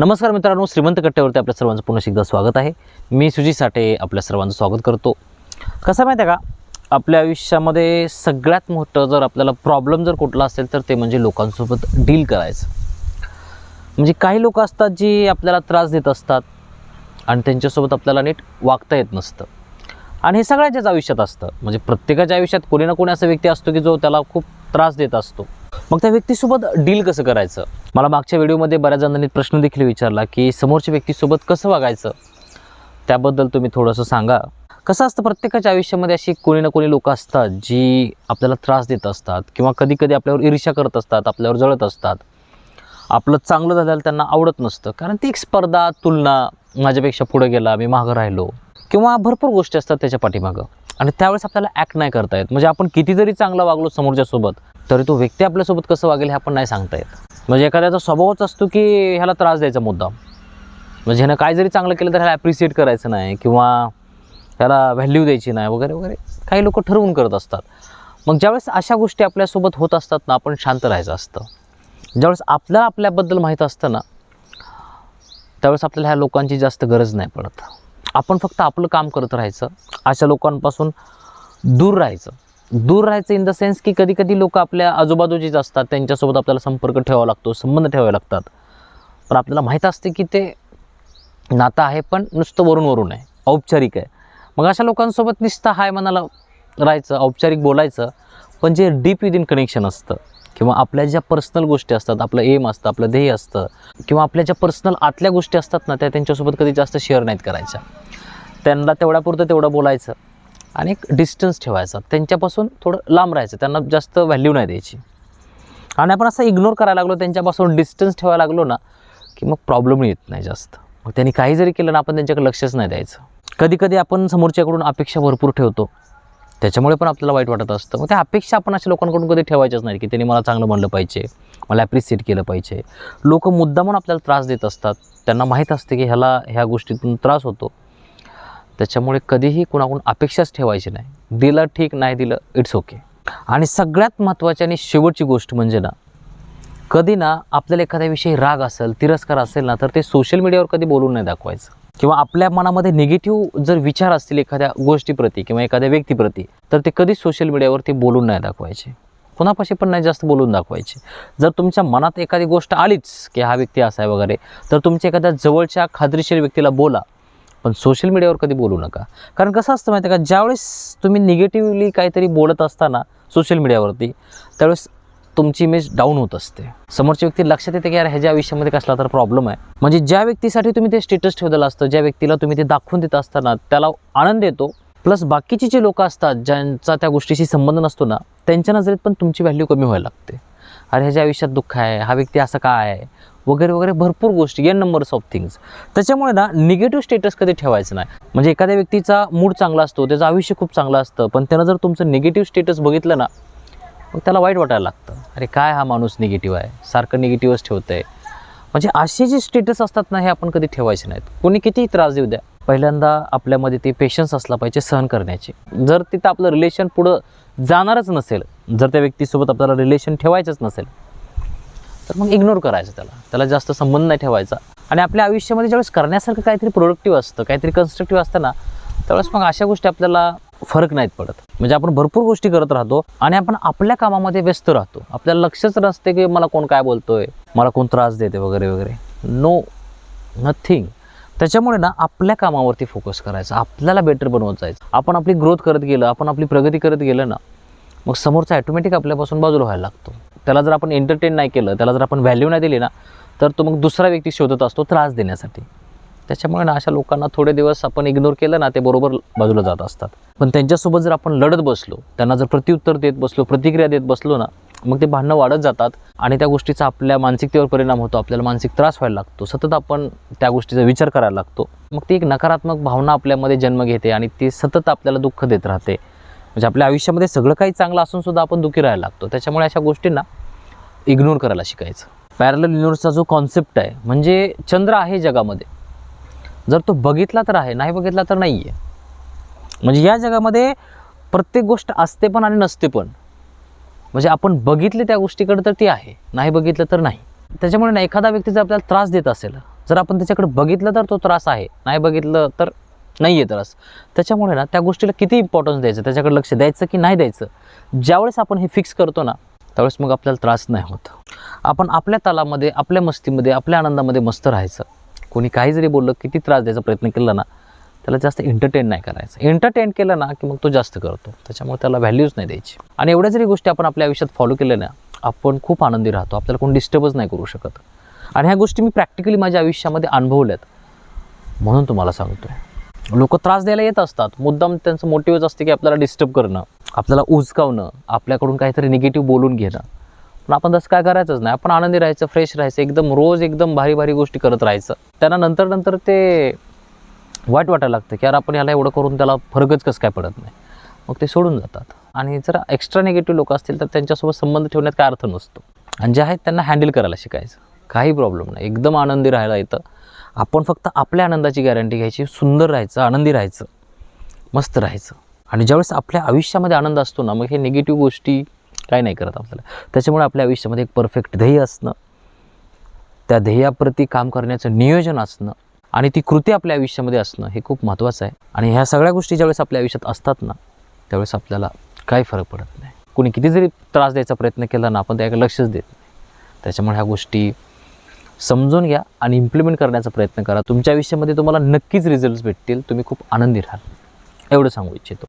नमस्कार मित्रांनो श्रीमंत कट्ट्यावरती आपल्या सर्वांचं पुन्हा एकदा स्वागत आहे. मी सुजी साठे आपल्या सर्वांचं स्वागत करतो. कसं माहिती आहे का? आपल्या आयुष्यामध्ये सगळ्यात मोठं जर आपल्याला प्रॉब्लेम जर कुठला असेल तर ते म्हणजे लोकांसोबत डील करायचं. म्हणजे काही लोक असतात जी आपल्याला त्रास देत असतात आणि त्यांच्यासोबत आपल्याला नीट वागता येत नसतं. आणि हे सगळ्याच्याच आयुष्यात असतं. म्हणजे प्रत्येकाच्या आयुष्यात कोणी ना कोणी असा व्यक्ती असतो की जो त्याला खूप त्रास देत असतो. मग त्या व्यक्तीसोबत डील कसं करायचं? मला मागच्या व्हिडिओमध्ये बऱ्याच जणांनी प्रश्न देखील विचारला की समोरच्या व्यक्तीसोबत कसं वागायचं? त्याबद्दल तुम्ही थोडंसं सांगा. कसं असतं प्रत्येकाच्या आयुष्यामध्ये अशी कोणी ना कोणी लोक असतात जी आपल्याला त्रास देत असतात किंवा कधी कधी आपल्यावर ईर्ष्या करत असतात आपल्यावर जळत असतात. आपलं चांगलं झाल्याला त्यांना आवडत नसतं. कारण ती एक स्पर्धा तुलना माझ्यापेक्षा पुढे गेला मी मागं राहिलो किंवा भरपूर गोष्टी असतात त्याच्या पाठीमागं. आणि त्यावेळेस आपल्याला ॲक्ट नाही करता येत. म्हणजे आपण किती जरी चांगलं वागलो समोरच्यासोबत तरी तो व्यक्ती आपल्यासोबत कसं वागेल हे आपण नाही सांगता येत. म्हणजे एखाद्याचा स्वभावच असतो की ह्याला त्रास द्यायचा मुद्दा. म्हणजे ह्यानं काय जरी चांगलं केलं तर ह्याला ॲप्रिशिएट करायचं नाही किंवा त्याला व्हॅल्यू द्यायची नाही वगैरे वगैरे. काही लोक ठरवून करत असतात. मग ज्यावेळेस अशा गोष्टी आपल्यासोबत होत असतात ना आपण शांत राहायचं असतं. ज्यावेळेस आपल्याला आपल्याबद्दल माहीत असतं ना त्यावेळेस आपल्याला ह्या लोकांची जास्त गरज नाही पडत. आपण फक्त आपलं काम करत राहायचं अशा लोकांपासून दूर राहायचं. दूर राहायचं इन द सेन्स की कधी कधी लोक आपल्या आजूबाजूचीच असतात त्यांच्यासोबत आपल्याला संपर्क ठेवावा लागतो संबंध ठेवावे लागतात. पण आपल्याला माहीत असते की ते नातं आहे पण नुसतं वरून वरून आहे औपचारिक आहे. मग अशा लोकांसोबत नुसतं हाय मनाला राहायचं औपचारिक बोलायचं पण जे डीप विदिन कनेक्शन असतं किंवा आपल्या ज्या पर्सनल गोष्टी असतात आपलं एम असतं आपलं ध्येय असतं किंवा आपल्या ज्या पर्सनल आतल्या गोष्टी असतात ना त्या त्यांच्यासोबत कधी जास्त शेअर नाहीत करायच्या. त्यांना तेवढ्यापुरतं तेवढं बोलायचं आणि एक डिस्टन्स ठेवायचा. त्यांच्यापासून थोडं लांब राहायचं. त्यांना जास्त व्हॅल्यू नाही द्यायची. आणि आपण असं इग्नोर करायला लागलो त्यांच्यापासून डिस्टन्स ठेवायला लागलो ना की मग प्रॉब्लेम येत नाही जास्त. मग त्यांनी काही जरी केलं ना आपण त्यांच्याकडे लक्षच नाही द्यायचं. कधी कधी आपण समोरच्याकडून अपेक्षा भरपूर ठेवतो. त्याच्यामुळे पण आपल्याला वाईट वाटत असतं. मग त्या अपेक्षा आपण अशा लोकांकडून कधी ठेवायच्याच नाही की त्यांनी मला चांगलं म्हणलं पाहिजे मला ॲप्रिसिएट केलं पाहिजे. लोक मुद्दामून आपल्याला त्रास देत असतात. त्यांना माहीत असते की ह्याला ह्या गोष्टीतून त्रास होतो. त्याच्यामुळे कधीही कुणाकडून अपेक्षाच ठेवायची नाही. दिलं ठीक नाही दिलं इट्स ओके आणि सगळ्यात महत्त्वाची आणि शेवटची गोष्ट म्हणजे ना कधी ना आपल्याला एखाद्याविषयी राग असेल तिरस्कार असेल ना तर ते सोशल मीडियावर कधी बोलून नाही दाखवायचं. किंवा आपल्या मनामध्ये निगेटिव्ह जर विचार असतील एखाद्या गोष्टीप्रती किंवा एखाद्या व्यक्तीप्रती तर ते कधीच सोशल मीडियावरती बोलून नाही दाखवायचे. कोणापाशी पण नाही जास्त बोलून दाखवायचे. जर तुमच्या मनात एखादी गोष्ट आलीच की हा व्यक्ती असा आहे वगैरे तर तुमच्या एखाद्या जवळच्या खात्रीशीर व्यक्तीला बोला. पण सोशल मीडियावर कधी बोलू नका. कारण कसं असतं माहिती आहे का ज्यावेळेस तुम्ही निगेटिव्हली काहीतरी बोलत असताना सोशल मीडियावरती त्यावेळेस तुमची इमेज डाऊन होत असते. समोरच्या व्यक्ती लक्षात येते की यार ह्याच्या आयुष्यामध्ये कसला तर प्रॉब्लेम आहे. म्हणजे ज्या व्यक्तीसाठी तुम्ही ते स्टेटस ठेवलेलं असतं ज्या व्यक्तीला तुम्ही ते दाखवून देत असताना त्याला आनंद येतो. प्लस बाकीचे जे लोक असतात ज्यांचा त्या गोष्टीशी संबंध नसतो ना त्यांच्या नजरेत पण तुमची व्हॅल्यू कमी व्हायला लागते. अरे ह्याच्या आयुष्यात दुःख आहे हा व्यक्ती असा काय आहे? वगैरे वगैरे भरपूर गोष्टी एन नंबर्स ऑफ थिंग्स त्याच्यामुळे ना निगेटिव्ह स्टेटस कधी ठेवायचं नाही. म्हणजे एखाद्या व्यक्तीचा मूड चांगला असतो त्याचं आयुष्य खूप चांगलं असतं पण त्यानं जर तुमचं निगेटिव्ह स्टेटस बघितलं ना मग त्याला वाईट वाटायला लागतं. अरे काय हा माणूस निगेटिव्ह आहे? सारखं निगेटिव्हच ठेवतं आहे म्हणजे असे जे स्टेटस असतात ना हे आपण कधी ठेवायचे नाहीत. कोणी कितीही त्रास देऊ द्या पहिल्यांदा आपल्यामध्ये ते पेशन्स असला पाहिजे सहन करण्याचे. जर तिथं आपलं रिलेशन पुढं जाणारच नसेल जर त्या व्यक्तीसोबत आपल्याला रिलेशन ठेवायचंच नसेल तर मग इग्नोर करायचं त्याला. त्याला जास्त संबंध नाही ठेवायचा. आणि आपल्या आयुष्यामध्ये ज्यावेळेस करण्यासारखं काहीतरी प्रोडक्टिव्ह असतं काहीतरी कन्स्ट्रक्टिव्ह असतं ना त्यावेळेस मग अशा गोष्टी आपल्याला फरक नाहीत पडत. म्हणजे आपण भरपूर गोष्टी करत राहतो आणि आपण आपल्या कामामध्ये व्यस्त राहतो. आपल्याला लक्षच नसते की मला कोण काय बोलतोय मला कोण त्रास देते वगैरे वगैरे. नो नथिंग त्याच्यामुळे ना आपल्या कामावरती फोकस करायचा आपल्याला बेटर बनवत जायचं. आपण आपली ग्रोथ करत गेलं आपण आपली प्रगती करत गेलं ना मग समोरचा ॲटोमॅटिक आपल्यापासून बाजूला व्हायला लागतो. त्याला जर आपण एंटरटेन नाही केलं त्याला जर आपण व्हॅल्यू नाही दिली ना तर तो मग दुसरा व्यक्ती शोधत असतो त्रास देण्यासाठी. त्याच्यामुळे ना अशा लोकांना थोडे दिवस आपण इग्नोर केलं ना ते बरोबर बाजूला जात असतात. पण त्यांच्यासोबत जर आपण लढत बसलो त्यांना जर प्रत्युत्तर देत बसलो प्रतिक्रिया देत बसलो ना मग ते भांडणं वाढत जातात आणि त्या गोष्टीचा आपल्या मानसिकतेवर परिणाम होतो आपल्याला मानसिक त्रास व्हायला लागतो. सतत आपण त्या गोष्टीचा विचार करायला लागतो. मग ती एक नकारात्मक भावना आपल्यामध्ये जन्म घेते आणि ती सतत आपल्याला दुःख देत राहते. म्हणजे आपल्या आयुष्यामध्ये सगळं काही चांगलं असून सुद्धा आपण दुःखी राहायला लागतो. त्याच्यामुळे अशा गोष्टींना इग्नोर करायला शिकायचं. पॅरल युनिव्हर्सचा जो कॉन्सेप्ट आहे म्हणजे चंद्र आहे जगामध्ये. जर तो बघितला तर आहे नाही बघितला तर नाही आहे म्हणजे या जगामध्ये प्रत्येक गोष्ट असते पण आणि नसते पण. म्हणजे आपण बघितले त्या गोष्टीकडे तर ती आहे नाही बघितलं तर नाही. त्याच्यामुळे ना एखादा व्यक्ती जर आपल्याला त्रास देत असेल जर आपण त्याच्याकडे बघितलं तर तो त्रास आहे नाही बघितलं तर नाही आहे त्रास. त्याच्यामुळे ना त्या गोष्टीला किती इम्पॉर्टन्स द्यायचं त्याच्याकडे लक्ष द्यायचं की नाही द्यायचं? ज्यावेळेस आपण हे फिक्स करतो ना त्यावेळेस मग आपल्याला त्रास नाही होत. आपण आपल्या तालामध्ये आपल्या मस्तीमध्ये आपल्या आनंदामध्ये मस्त राहायचं. कोणी काही जरी बोललं किती त्रास द्यायचा प्रयत्न केला ना त्याला जास्त एंटरटेन नाही करायचं. एंटरटेन केलं ना की मग तो जास्त करतो. त्याच्यामुळे त्याला व्हॅल्यूज नाही द्यायची. आणि एवढ्या जरी गोष्टी आपण आपल्या आयुष्यात फॉलो केल्या ना आपण खूप आनंदी राहतो. आपल्याला कोण डिस्टर्बच नाही करू शकत. आणि ह्या गोष्टी मी प्रॅक्टिकली माझ्या आयुष्यामध्ये अनुभवल्यात. म्हणून तुम्हाला सांगतोय. लोक त्रास द्यायला येत असतात. मुद्दाम त्यांचं मोटिवच असते की आपल्याला डिस्टर्ब करणं आपल्याला उचकावणं आपल्याकडून काहीतरी निगेटिव्ह बोलून घेणं. पण आपण तसं काय करायचंच नाही. आपण आनंदी राहायचं फ्रेश राहायचं एकदम रोज एकदम भारी भारी गोष्टी करत राहायचं. त्यांना नंतर नंतर ते वाईट वाटायला लागतं की यार आपण याला एवढं करून त्याला फरकच कसं काय पडत नाही. मग ते सोडून जातात. आणि जर एक्स्ट्रा निगेटिव्ह लोक असतील तर त्यांच्यासोबत संबंध ठेवण्यात काय अर्थ नसतो. आणि जे आहेत त्यांना हँडल करायला शिकायचं. काही प्रॉब्लेम नाही. एकदम आनंदी राहायला येतं. आपण फक्त आपल्या आनंदाची गॅरंटी घ्यायची. सुंदर राहायचं आनंदी राहायचं मस्त राहायचं. आणि ज्यावेळेस आपल्या आयुष्यामध्ये आनंद असतो ना मग हे निगेटिव्ह गोष्टी काय नाही करत आपल्याला. त्याच्यामुळे आपल्या आयुष्यामध्ये एक परफेक्ट ध्येय असणं त्या ध्येयाप्रती काम करण्याचं नियोजन असणं आणि ती कृती आपल्या आयुष्यामध्ये असणं हे खूप महत्त्वाचं आहे. आणि ह्या सगळ्या गोष्टी ज्यावेळेस आपल्या आयुष्यात असतात ना त्यावेळेस आपल्याला काही फरक पडत नाही. कोणी किती जरी त्रास द्यायचा प्रयत्न केला ना आपण त्याकडे लक्षच देत नाही. त्याच्यामुळे ह्या गोष्टी समजून घ्या आणि इम्प्लिमेंट करण्याचा प्रयत्न करा. तुमच्या आयुष्यामध्ये तुम्हाला नक्कीच रिझल्ट्स भेटतील. तुम्ही खूप आनंदी राहाल. एवढं सांगू इच्छितो.